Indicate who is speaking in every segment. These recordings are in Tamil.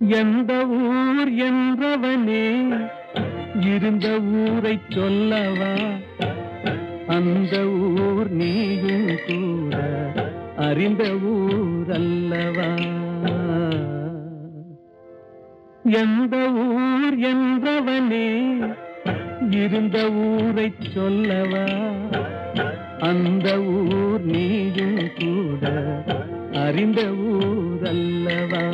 Speaker 1: எந்த ஊர் என்றவனே? இருந்த ஊரை சொல்லவா? அந்த ஊர் நீயும் கூட அறிந்த ஊர் அல்லவா எந்த ஊர் என்றவனே? இருந்த ஊரை சொல்லவா? அந்த ஊர் நீயும் கூட அறிந்த ஊர் அல்லவா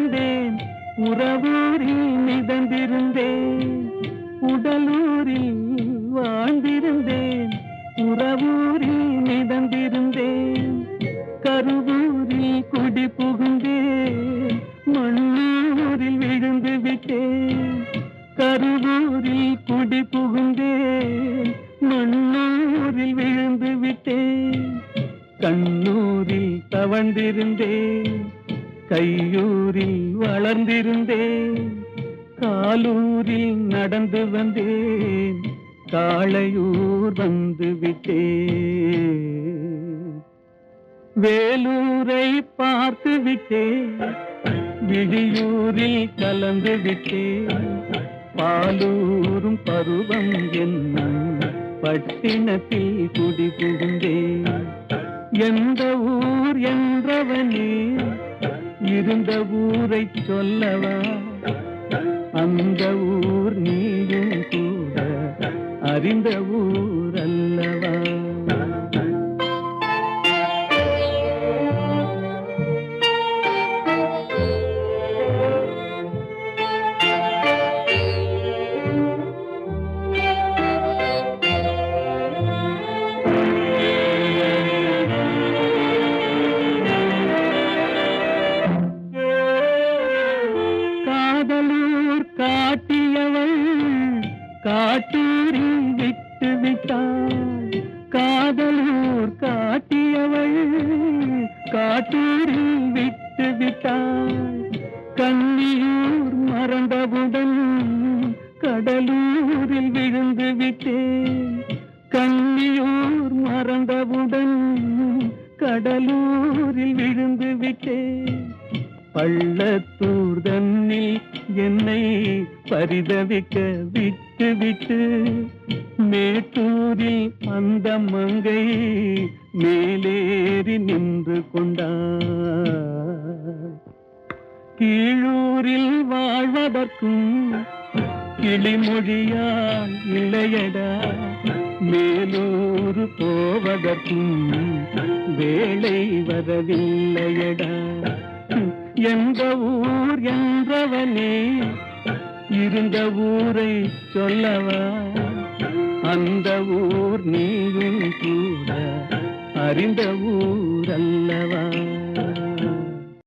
Speaker 1: வாழ்ந்திருந்தேன் உறவூரில் மிதந்திருந்தேன். உடலூரில் வாழ்ந்திருந்தேன். உறவூரில் மிதந்திருந்தேன். கருவூரில் குடி புகுந்தேன். மண்ணூரில் விழுந்து விட்டேன். கருவூரில் குடி புகுந்தேன். மண்ணூரில் விழுந்து விட்டேன். கண்ணூரில் தவழ்ந்திருந்தேன். கையூரில் வளர்ந்திருந்தேன். காலூரில் நடந்து வந்தேன். காளையூர் வந்து விட்டேன். வேலூரை பார்த்து விட்டேன். விழியூரில் கலந்து விட்டேன். பாலூரும் பருவம் என்ன பட்டினத்தில் குடி புகுந்தேன். எந்த ஊர் என்றவனே இருந்த ஊரை சொல்லவா? அந்த ஊர் நீயும் கூட அறிந்த ஊர் காட்டூரில் விட்டு விட்டாள் காதலூர் காட்டியவள் காட்டூரில் விட்டு விட்டாள் கண்ணியூர் மறந்தவுடன் கடலூரில் விழுந்து விட்டேன். கண்ணியூர் மறந்தவுடன் கடலூரில் விழுந்து விட்டேன். பள்ளத்தூர் தன்னில் என்னை பரிதவிக்க விட்டு விட்டு மேட்டூரில் அந்த மங்கை மேலேறி நின்று கொண்டார். கீழூரில் வாழ்வதற்கும் கிளிமொழியால் இல்லையடா மேலூர் போவதற்கும் வேலை வரவில்லையடா. எந்த ஊர் என்றவனே இருந்த ஊரை சொல்லவா? அந்த ஊர் நீயும் கூட அறிந்த ஊர் அல்லவா